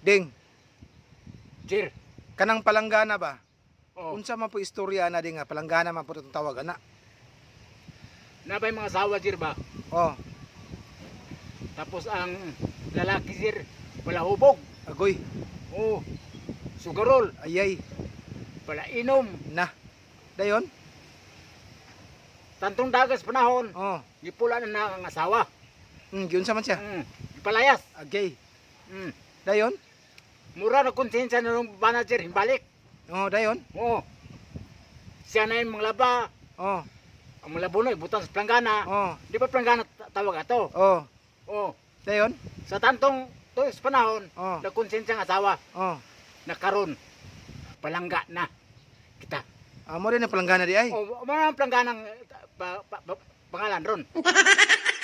Ding, Sir. kanang palanggana ba? Oh. Unsa man po istorya na ding nga palanggana man po itong tawag ana. Nabay mga asawa sir ba? Oh, Tapos ang lalaki sir, wala hubog. agoy, Oh. Sugarol, ayay, wala inom. na. Dayon? Tantong dagas panahon, Oh, gipula na na ang asawa. mm, giun sa man siya. Mm. Gipalayas. Agay. Mm. Dayon? Mura na konsensya na nung bana sir, himbalik. Oh, dayon? Oo. Siya na yung mga laba, Oh, ang mga labunoy, butang sa planggana. oh, Di ba planggana ta- tawag ato? oh. Oo. Dayon? Sa tantong tuwis panahon, Oh, na konsensya ang asawa, oh. na karon palangga na kita. Amo rin ang palanggana di ay. O, mga ang plangganang pa, pa, pa- pangalan ron.